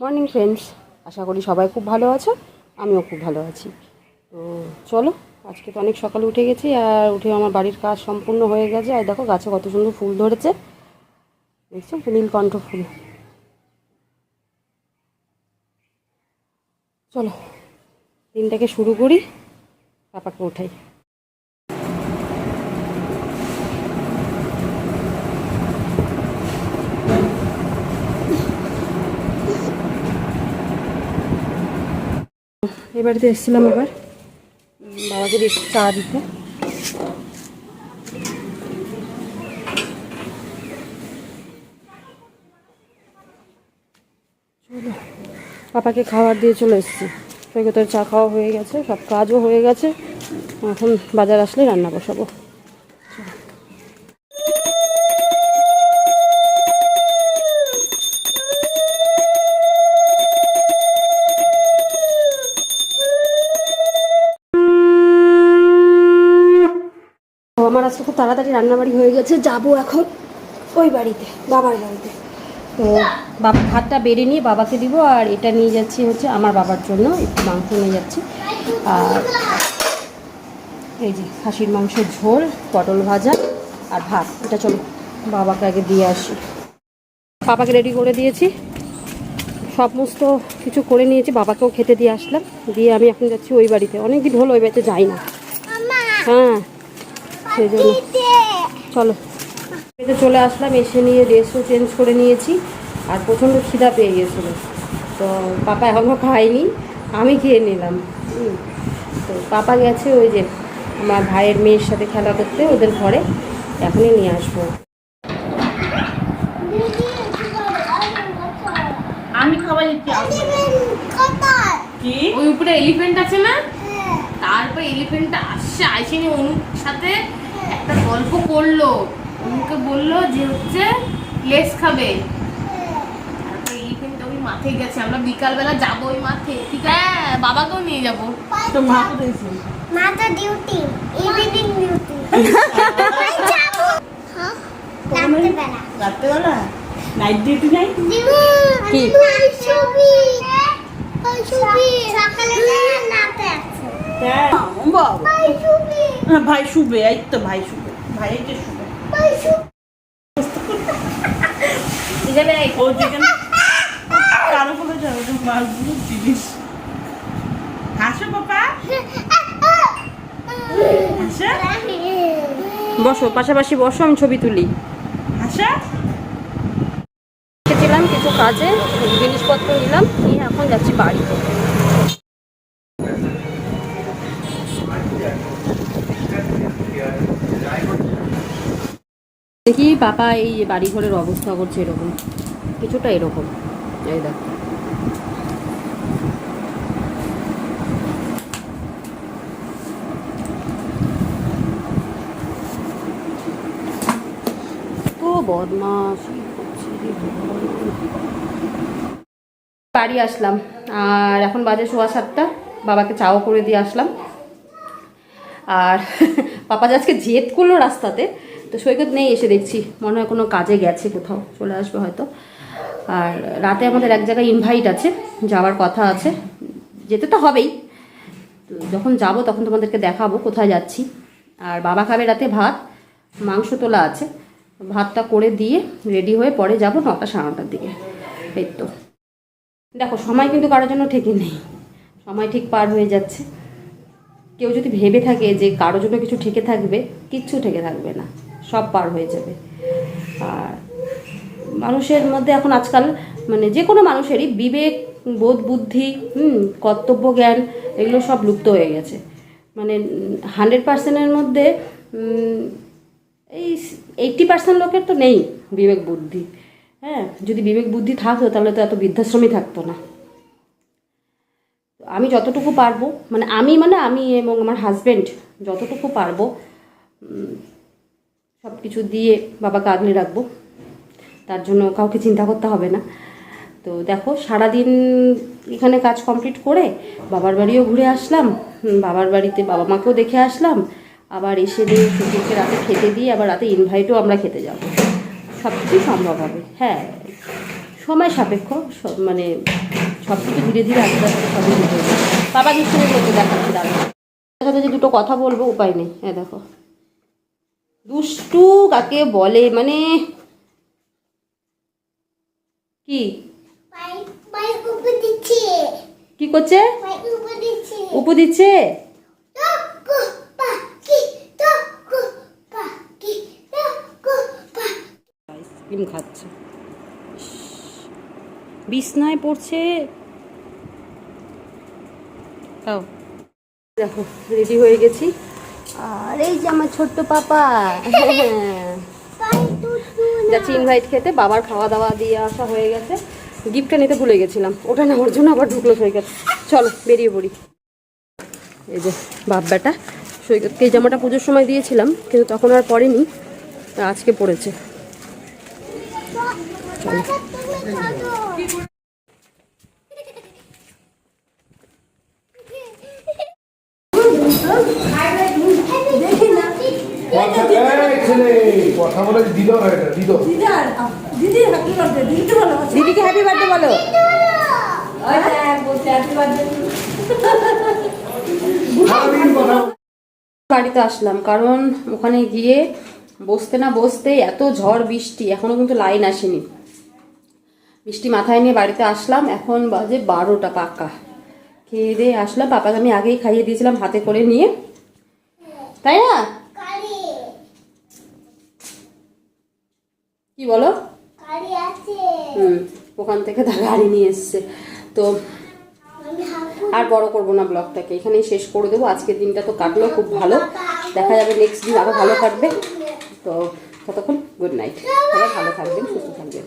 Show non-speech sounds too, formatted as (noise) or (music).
Morning friends আশা করি সবাই খুব ভালো আছো, আমিও খুব ভালো আছি। তো চলো, আজকে তো অনেক সকালে উঠে গেছি, আর উঠে আমার বাড়ির কাজ সম্পূর্ণ হয়ে গেছে। আর দেখো, গাছে কত সুন্দর ফুল ধরেছে। দেখছ? নীলকণ্ঠ ফুল। চলো, দিনটাকে শুরু করি পাপাকে উঠাই। এই বাড়িতে এসেছিলাম এবার বাবাকে একটু চা দিতে। চলো, পাপাকে খাবার দিয়ে চলে এসেছি। সৈকতের চা খাওয়া হয়ে গেছে, সব কাজও হয়ে গেছে। এখন বাজার আসলে রান্না বসাবো। আমার আজকে খুব তাড়াতাড়ি রান্নাবাড়ি হয়ে গেছে যাব এখন ওই বাড়িতে বাবার বাড়িতে। তো বাবা ভাতটা বেড়ে নিয়ে বাবাকে দিব আর এটা নিয়ে যাচ্ছি হচ্ছে আমার বাবার জন্য একটু মাংস নিয়ে যাচ্ছি। আর এই যে খাসির মাংসের ঝোল পটল ভাজা আর ভাত এটা চলো বাবাকে আগে দিয়ে আসি। বাবাকে রেডি করে দিয়েছি। সমস্ত কিছু করে নিয়েছি বাবাকেও খেতে দিয়ে আসলাম। দিয়ে আমি এখন যাচ্ছি ওই বাড়িতে অনেক দিন হলো ওই বাড়িতে যাই না। হ্যাঁ। সেই জন্য চলো। চলে আসলাম এসে নিয়ে ড্রেসও চেঞ্জ করে নিয়েছি। আর প্রচণ্ড খিদা পেয়ে গেছিল। তো পাপা এখনও খায়নি আমি খেয়ে নিলাম। হুম। তো পাপা গেছে ওই যে আমার ভাইয়ের মেয়ের সাথে খেলা করতে ওদের ঘরে। এখনই নিয়ে আসব। আমি খাবার কি? ওই উপরে এলিফেন্ট আছে না? তারপর এলিফেন্টটা আসছে আইসিনি অনুর সাথে। গল্প করল। অনুকে বলল যে হচ্ছে লেস খাবে। মাঠে গেছে। আমরা বিকালবেলা যাব ওই মাঠে। ঠিক হ্যাঁ। বাবাকেও নিয়ে যাব। তো মা কোথায় ছিল? ডিউটি ইভিনিং ডিউটি হ্যাঁ রাত্রেবেলা। রাত্রেবেলা? নাইট ডিউটি নাই? কি? ছবি ছবি সকালে নাতে আছে। হ্যাঁ। হ্যাঁ, ভাই শুবে। এই তো ভাই শুবে। ভাই এই যে শুবে এখানে ও যেখানে কারও বলে যাবে মাছগুলো জিনিস। হাসো পাপা। বসো পাশাপাশি বসো আমি ছবি তুলি। হাসো। এসেছিলাম কিছু কাজে জিনিসপত্র নিলাম নিয়ে এখন যাচ্ছি বাড়িতে দেখি পাপা এই বাড়ি ঘরের অবস্থা করছে এরকম। কিছুটা এরকম। এই দেখ। তো বাড়ি আসলাম। আর এখন বাজে সোয়া সাতটা। বাবাকে চাও করে দিয়ে আসলাম। আর (laughs) পাপা যে আজকে জেদ করল রাস্তাতে। তো সৈকত নেই, এসে দেখছি। মনে হয় কোনো কাজে গেছে কোথাও, চলে আসবে হয়তো। আর রাতে আমাদের এক জায়গায় ইনভাইট আছে, যাওয়ার কথা আছে। যেতে তো হবেই। তো যখন যাব তখন তোমাদেরকে দেখাবো কোথায় যাচ্ছি। আর বাবা খাবে রাতে ভাত, মাংস তোলা আছে। ভাতটা করে দিয়ে রেডি হয়ে পরে যাব নটা সাড়ে নটার দিকে। এই তো। দেখো, সময় কিন্তু কারোর জন্য ঠিকই নেই। সময় ঠিক পার হয়ে যাচ্ছে। কেউ যদি ভেবে থাকে যে কারোর জন্য কিছু ঠেকে থাকবে, কিচ্ছু ঠেকে থাকবে না। সব পার হয়ে যাবে। আর মানুষের মধ্যে এখন আজকাল মানে যে কোনো মানুষেরই বিবেক, বোধ, বুদ্ধি, হুম, কর্তব্য, জ্ঞান এগুলো সব লুপ্ত হয়ে গেছে। মানে হান্ড্রেড পার্সেন্টের মধ্যে এই এইটটি পার্সেন্ট লোকের তো নেই বিবেক, বুদ্ধি। হ্যাঁ যদি বিবেক, বুদ্ধি থাকতো তাহলে তো এত বৃদ্ধাশ্রমই থাকতো না। আমি যতটুকু পারব মানে আমি মানে আমি এবং আমার হাজব্যান্ড যতটুকু পারব সব কিছু দিয়ে বাবাকে আগলে রাখব। তার জন্য কাউকে চিন্তা করতে হবে না। তো দেখো, সারাদিন এখানে কাজ কমপ্লিট করে বাবার বাড়িও ঘুরে আসলাম বাবার বাড়িতে বাবা মাকেও দেখে আসলাম। আবার এসে দিয়ে সুজিকে রাতে খেতে দিয়ে আবার রাতে ইনভাইটও আমরা খেতে যাব। সব কিছুই সম্ভব হবে। হ্যাঁ সময় সাপেক্ষ মানে সব কিছু ধীরে ধীরে আস্তে আস্তে সবই। বাবা নিশ্চয়ই করতে দেখাচ্ছি দাঁড়া সাথে যে দুটো কথা বলব, উপায় নেই। হ্যাঁ দেখো। দুষ্টু কাকে বলে? মানে কি? কি করছে? উপু দিচ্ছে? খাচ্ছে। বিছনায় পড়ছে। খাও। দেখো, রেডি হয়ে গেছি। আর এই যে আমার ছোট্ট পাপা। হ্যাঁ যাচ্ছি ইনভাইট খেতে বাবার খাওয়া দাওয়া দিয়ে আসা হয়ে গেছে। গিফটটা নিতে ভুলে গেছিলাম। ওটা নেওয়ার জন্য আবার ঢুকলো সৈকত। চলো বেরিয়ে পড়ি। এই যে বাপ বেটা সৈকতকে এই জামাটা পুজোর সময় দিয়েছিলাম কিন্তু তখন আর পরেনি আজকে পড়েছে চলো। তুমি দিদিকে হ্যাপি বার্থডে বলো। বাড়িতে আসলাম কারণ ওখানে গিয়ে বসতে না বসতে এত ঝড় বৃষ্টি এখনও কিন্তু লাইন আসেনি। বৃষ্টি মাথায় নিয়ে বাড়িতে আসলাম এখন বাজে বারোটা পাকা। খেয়ে দিয়ে আসলাম পাপাকে আমি আগেই খাইয়ে দিয়েছিলাম হাতে করে নিয়ে। তাই না কারি কি বলো? হুম ওখান থেকে তার গাড়ি নিয়ে এসছে। তো আর বড় করব না ব্লগটাকে এখানেই শেষ করে দেবো। আজকের দিনটা তো কাটলো খুব ভালো। দেখা যাবে নেক্সট দিন আরও ভালো কাটবে তো ততক্ষণ গুড নাইট সবাই ভালো থাকবেন সুস্থ থাকবেন।